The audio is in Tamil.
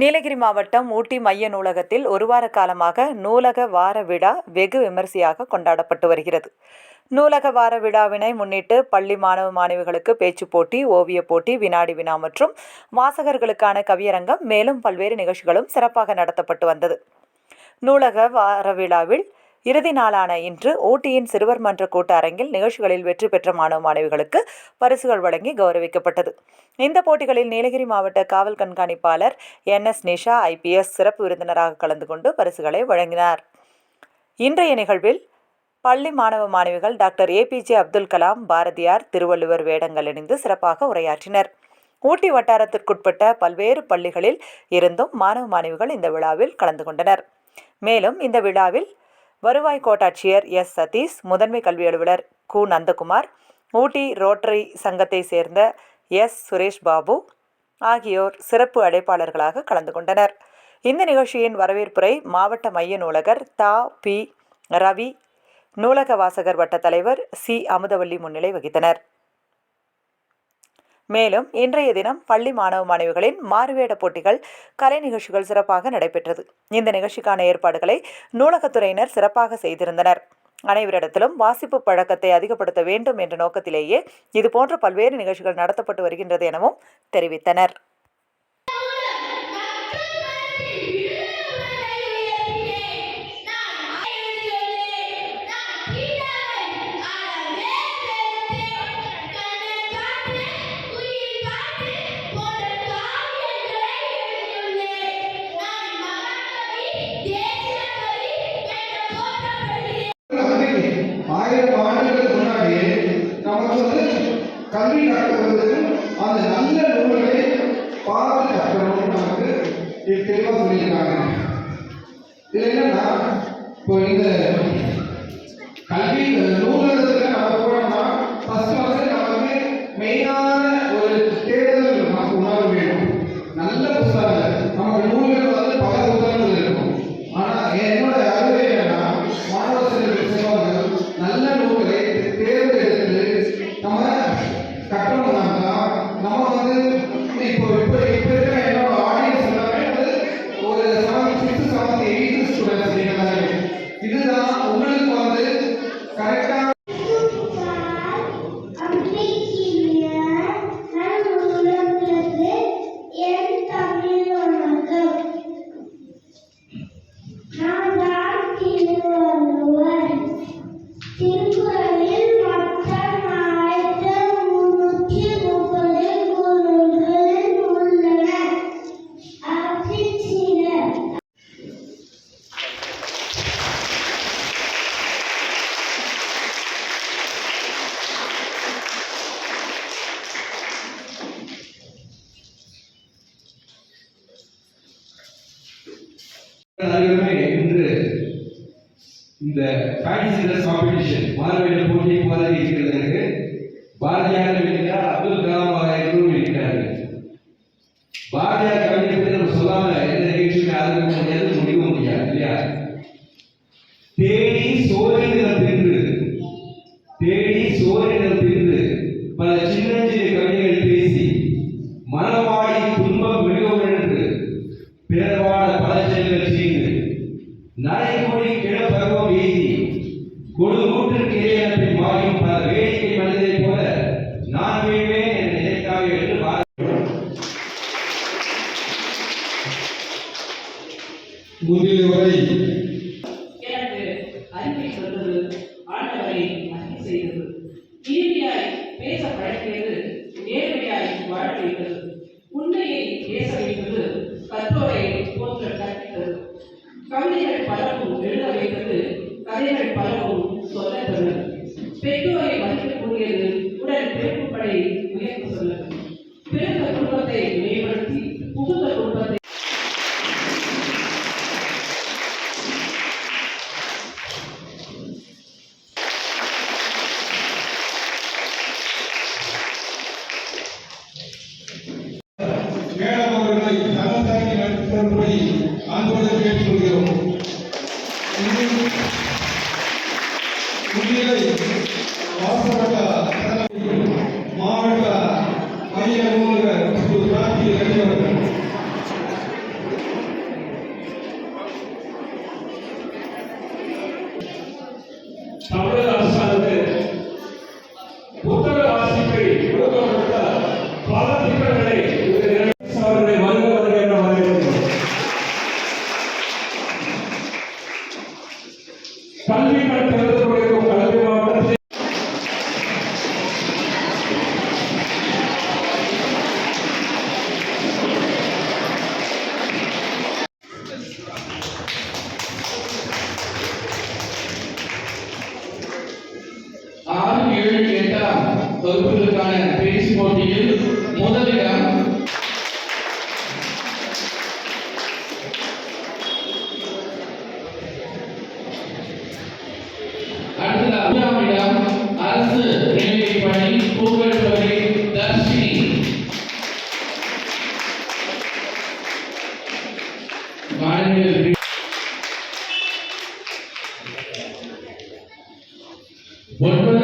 நீலகிரி மாவட்டம் ஊட்டி மைய நூலகத்தில் ஒரு வார காலமாக நூலக வார விழா வெகு விமரிசையாக கொண்டாடப்பட்டு வருகிறது. நூலக வார விழாவினை முன்னிட்டு பள்ளி மாணவ மாணவிகளுக்கு பேச்சு போட்டி ஓவியப் போட்டி வினாடி வினா மற்றும் வாசகர்களுக்கான கவியரங்கம் மேலும் பல்வேறு நிகழ்ச்சிகளும் சிறப்பாக நடத்தப்பட்டு வந்தது. நூலக வார விழாவில் இறுதி நாளான இன்று ஊட்டியின் சிறுவர் மன்ற கூட்டரங்கில் நிகழ்ச்சிகளில் வெற்றி பெற்ற மாணவ மாணவிகளுக்கு பரிசுகள் வழங்கி கௌரவிக்கப்பட்டது. இந்த போட்டிகளில் நீலகிரி மாவட்ட காவல் கண்காணிப்பாளர் என் எஸ் நிஷா ஐபிஎஸ் சிறப்பு விருந்தினராக கலந்து கொண்டு பரிசுகளை வழங்கினார். இன்றைய நிகழ்வில் பள்ளி மாணவ மாணவிகள் டாக்டர் ஏபிஜே அப்துல் கலாம் பாரதியார் திருவள்ளுவர் வேடங்கள் அணிந்து சிறப்பாக உரையாற்றினர். ஊட்டி வட்டாரத்திற்குட்பட்ட பல்வேறு பள்ளிகளில் இருந்தும் மாணவ மாணவிகள் இந்த விழாவில் கலந்து கொண்டனர். மேலும் இந்த விழாவில் வருவாய் கோட்டாட்சியர் எஸ். சதீஷ் முதன்மை கல்வி அலுவலர் கு. நந்தகுமார் ஊட்டி ரோட்டரி சங்கத்தை சேர்ந்த எஸ். சுரேஷ் பாபு ஆகியோர் சிறப்பு அழைப்பாளர்களாக கலந்து கொண்டனர். இந்த நிகழ்ச்சியின் வரவேற்புரை மாவட்ட மைய நூலகர் தா. பி. ரவி நூலக வாசகர் வட்ட தலைவர் சி. அமுதவல்லி முன்னிலை வகித்தனர். மேலும் இன்றைய தினம் பள்ளி மாணவ மாணவிகளின் மாறுவேட போட்டிகள் கலை நிகழ்ச்சிகள் சிறப்பாக நடைபெற்றது. இந்த நிகழ்ச்சிக்கான ஏற்பாடுகளை நூலகத்துறையினர் சிறப்பாக செய்திருந்தனர். அனைவரிடத்திலும் வாசிப்பு பழக்கத்தை அதிகப்படுத்த வேண்டும் என்ற நோக்கத்திலேயே இதுபோன்ற பல்வேறு நிகழ்ச்சிகள் நடத்தப்பட்டு வருகின்றது எனவும் தெரிவித்தனர். ஆயிரம் ஆண்டுகளுக்கு முன்னாடி நமக்கு வந்து கல்வி கற்றுக்கிறதுக்கு அந்த நல்ல நூல்களை பார்த்து கற்கணும்னு நமக்கு தெளிவாக சொல்லியிருக்காங்க. என்னன்னா இப்போ இந்த கல்வி நூலகத்துல நம்ம போனோம்னா ஃபர்ஸ்ட் வந்து நமக்கு மெயினான ஒரு தேடுதல் நமக்கு உணர்வு வேணும். நல்ல புத்தகங்கள். இன்று இந்த ஃபேன்சி ட்ரெஸ் காம்படிஷன் மாறுவேட போட்டி மாதிரி இருக்கிறதற்கு பாரதியார் இருக்கிறார் அப்துல் கலாம் அவர்களும் இருக்கிறார்கள். பாரதியார் கவிதை பற்றி நம்ம சொல்லாம எந்த நிகழ்ச்சியுமே ஆரம்பிக்க முடியாது முடிக்க முடியாது இல்லையா? தகவலாகி நடத்தும்படி அன்போடு கேட்டுக்கொள்கிறோம் வகுப்புகளுக்கான பேச்சு போட்டியில் முதலிடம் அடுத்ததாக மூன்றாம் அரசு தர்ஷினி. ஒன்பது